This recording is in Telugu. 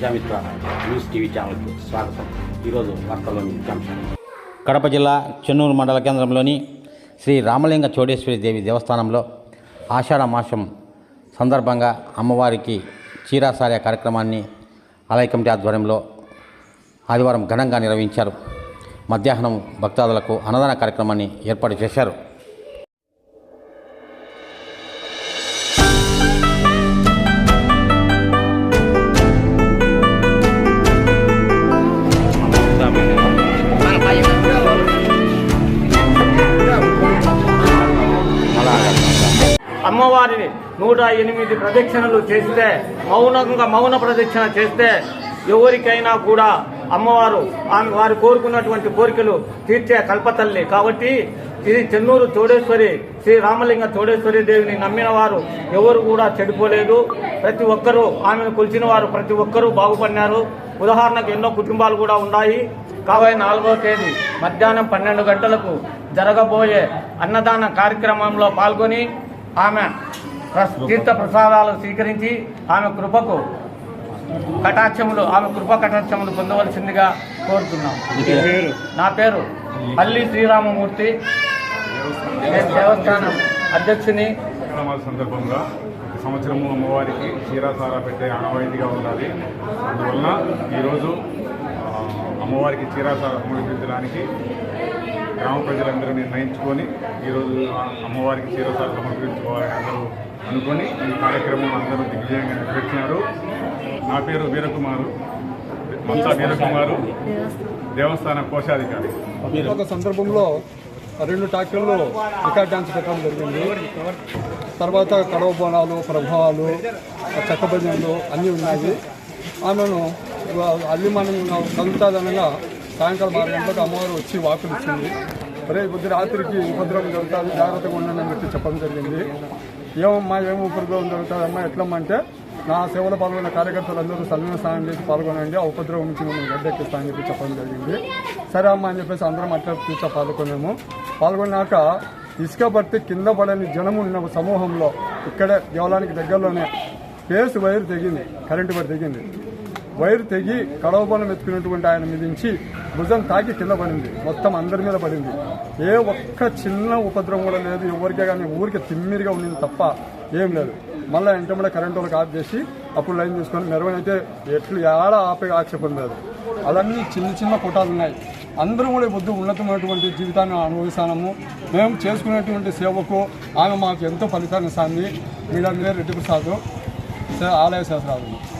ప్రజామిత్ర న్యూస్ టీవీ ఛానల్కి స్వాగతం. ఈరోజు వార్తల్లోని ముఖ్యాంశాలు కడప జిల్లా చెన్నూరు మండల కేంద్రంలోని శ్రీ రామలింగ చోడేశ్వరి దేవి దేవస్థానంలో ఆషాఢ మాసం సందర్భంగా అమ్మవారికి చీరాసార్య కార్యక్రమాన్ని ఆలయ కమిటీ ఆధ్వర్యంలో ఆదివారం ఘనంగా నిర్వహించారు. మధ్యాహ్నం భక్తాదులకు అన్నదాన కార్యక్రమాన్ని ఏర్పాటు చేశారు. అమ్మవారిని నూట ఎనిమిది ప్రదక్షిణలు చేస్తే మౌనంగా మౌన ప్రదక్షిణ చేస్తే ఎవరికైనా కూడా అమ్మవారు ఆమె వారు కోరుకున్నటువంటి కోరికలు తీర్చే కల్పతల్లి. కాబట్టి ఇది చెన్నూరు చోడేశ్వరి శ్రీ రామలింగ చోడేశ్వరి దేవిని నమ్మిన వారు ఎవరు కూడా చెడిపోలేదు. ప్రతి ఒక్కరూ ఆమెను కొలిచిన వారు ప్రతి ఒక్కరూ బాగుపడినారు. ఉదాహరణకు ఎన్నో కుటుంబాలు కూడా ఉన్నాయి. కాబట్టి నాలుగో తేదీ మధ్యాహ్నం పన్నెండు గంటలకు జరగబోయే అన్నదాన కార్యక్రమంలో పాల్గొని ఆమె తీర్థ ప్రసాదాలు స్వీకరించి ఆమె కృపకు కటాక్షములు ఆమె కృప కటాక్షములు పొందవలసిందిగా కోరుతున్నాం. నా పేరు పల్లి శ్రీరామమూర్తి. దేవస్థానం. అధ్యక్షుని. సందర్భంగా సంవత్సరము అమ్మవారికి చీరాసారా పెట్టే ఆనవాయితీగా ఉండాలి. అందువలన ఈరోజు అమ్మవారికి చీరాసార సమర్పించడానికి గ్రామ ప్రజలందరూ నిర్ణయించుకొని ఈరోజు అమ్మవారికి చీరాసార సమర్పించుకోవాలని అందరూ అనుకొని ఈ కార్యక్రమం అందరూ దిగ్విజయంగా నిర్వహించినారు. నా పేరు వీరకుమారు మంతా వీరకుమారు దేవస్థాన కోశాధికారి. ఒక సందర్భంలో రెండు ట్రాక్టర్లు రికార్డ్ డ్యాన్స్ పెట్టడం జరిగింది. తర్వాత కడవ బోనాలు ప్రభావాలు చెక్క భజనలు అన్నీ ఉన్నాయి. ఆమెను అల్లి మనం సాయంకాలం ఆరు గంటలకు అమ్మవారు వచ్చి వాకులు ఇచ్చింది. రే కొద్ది రాత్రికి ఉపద్రవం జరుగుతుంది జాగ్రత్తగా ఉండండి అని చెప్పి చెప్పడం జరిగింది. ఏమమ్మా ఏమి ఉపద్రవం జరుగుతుందమ్మా ఎట్లమ్మా అంటే నా సేవలో పాల్గొన్న కార్యకర్తలు అందరూ సన్మాన స్నానం చేసి పాల్గొనండి ఆ ఉపద్రవం నుంచి మిమ్మల్ని గడ్డెక్కిస్తానని చెప్పి చెప్పడం జరిగింది. సరే అమ్మా అని చెప్పేసి అందరం అట్లా కూర్చో పాల్గొన్నాము. పాల్గొన్నాక ఇసుక పట్టి కింద పడని జనం ఉన్న సమూహంలో ఇక్కడే దేవాలయానికి దగ్గరలోనే ఫేస్ వైర్ తెగింది కరెంటు వైర్ తెగింది. వైర్ తెగి కడవబలం ఎత్తుకున్నటువంటి ఆయన మిదించి భుజం తాకి కింద పడింది మొత్తం అందరి మీద పడింది. ఏ ఒక్క చిన్న ఉపద్రవం కూడా లేదు. ఎవరికే కానీ ఊరికి తిమ్మిరిగా ఉండింది తప్ప ఏం లేదు. మళ్ళీ వెంటనే కరెంటు వాళ్ళకి ఆఫ్ చేసి అప్పుడు లైన్ తీసుకొని మెరవనైతే ఎట్లు ఏడ ఆపే ఆక్షేపం లేదు. అలాంటి చిన్న చిన్న కుటాలు ఉన్నాయి. అందరూ కూడా ఈ పొద్దు ఉన్నతమైనటువంటి జీవితాన్ని అనుభవిస్తాము. మేము చేసుకునేటువంటి సేవకు ఆమె మాకు ఎంతో ఫలితాన్ని సాంది మీడియా మీద రెడ్డి ప్రసాద్ ఆలయ శాస్త్రాలు.